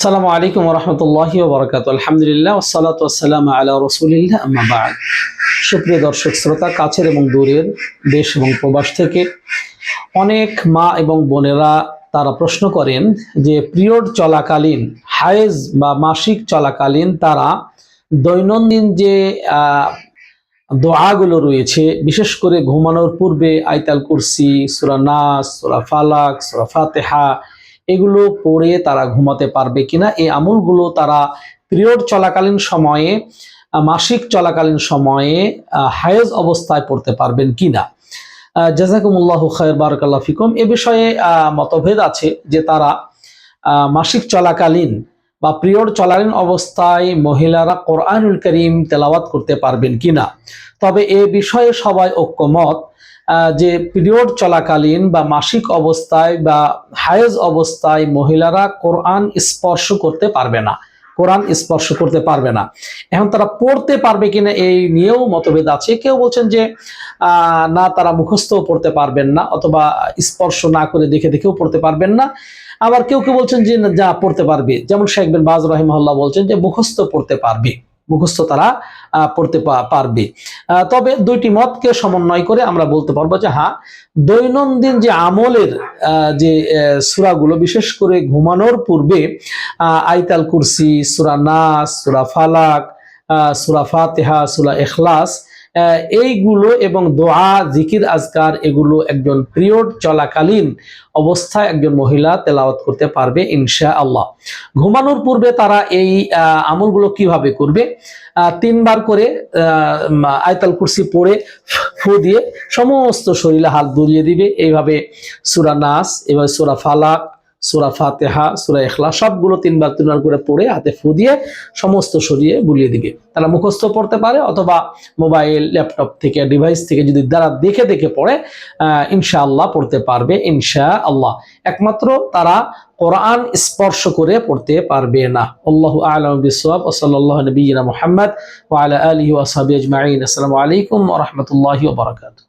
আসসালামু আলাইকুম রহমতুল্লাহ বরকাত আলহামদুলিল্লাহ ওসালাত ওসালাম আলা রসুলিল্লাহ আম্মাবাদ সুপ্রিয় দর্শক, শ্রোতা, কাছের এবং দূরের দেশ এবং প্রবাস থেকে অনেক মা এবং বোনেরা তারা প্রশ্ন করেন যে, পিরিয়ড চলাকালীন, হায়েজ বা মাসিক চলাকালীন তারা দৈনন্দিন যে দোয়াগুলো রয়েছে, বিশেষ করে ঘুমানোর পূর্বে আইতাল কুরসি, সুরা নাস, সুরা ফালাক, সুরা ফাতেহা এগুলো পড়ে তারা ঘুমাতে পারবে কিনা? এই আমলগুলো তারা পিরিয়ড চলাকালীন সময়ে মাসিক চলাকালীন সময়ে হায়েজ অবস্থায় পড়তে পারবেন কিনা? জাজাকুমুল্লাহ খায়ের বারকাল্লা ফিকম। এ বিষয়ে মতভেদ আছে যে তারা মাসিক চলাকালীন বা পিরিয়ড চলাকালীন অবস্থায় মহিলারা কোরআনুল করিম তেলাওয়াত করতে পারবেন কিনা। তবে এ বিষয়ে সবাই ঐক্যমত যে পিরিয়ড চলাকালীন বা মাসিক অবস্থায় বা হায়েজ অবস্থায় মহিলারা কোরআন স্পর্শ করতে পারবে না। কোরআন স্পর্শ করতে পারবে না। এখন তারা পড়তে পারবে কিনা এই নিয়েও মতভেদ আছে। কেউ বলছেন যে না, তারা মুখস্থ পড়তে পারবেন না, অথবা স্পর্শ না করে দেখে দেখেও পড়তে পারবেন না। আবার কেউ কেউ বলছেন যে যা পড়তে পারবে। যেমন শেখ বিন বাজ রহিমহল্লা বলছেন যে, মুখস্থ পড়তে পারবে। মুখস্থ তারা পড়তে পারবে। তবে দুইটি মতকে সমন্বয় করে আমরা বলতে পারব যে হ্যাঁ দৈনন্দিন যে আমলের যে সুরাগুলো, বিশেষ করে ঘুমানোর পূর্বে আইতাল কুরসি, সুরা নাস, সুরা ফালাক সুরা ফাতেহা, সুরা এখলাস এইগুলো এবং দোয়া, জিকির, আজকার, এগুলো একজন পিরিয়ড চলাকালীন অবস্থায় একজন মহিলা তেলাওয়াত করতে পারবে ইনশা আল্লাহ ঘুমানোর পূর্বে তারা এই আমলগুলো কীভাবে করবে? তিনবার করে আয়তাল কুরসি পড়ে ফু দিয়ে সমস্ত শরীরে হাত বুলিয়ে দিবে। এইভাবে সুরা নাস এভাবে সুরা ফালাক সুরা ফাতেহা সুরা এখলা সবগুলো তিনবার তিনবার করে পড়ে হাতে ফু দিয়ে সমস্ত শরীরে বুলিয়ে দিবে। তারা মুখস্থ পড়তে পারে অথবা মোবাইল ল্যাপটপ থেকে ডিভাইস থেকে যদি তারা দেখে দেখে পড়ে আহ, ইনশাআল্লাহ পড়তে পারবে ইনশা আল্লাহ একমাত্র তারা কোরআন স্পর্শ করে পড়তে পারবে না। আল্লাহ আলম নবীনা মোহাম্মদ ওয়ালা আসসালামু আলাইকুম রাহমাতুল্লাহি ওয়া বারাকাতুহু।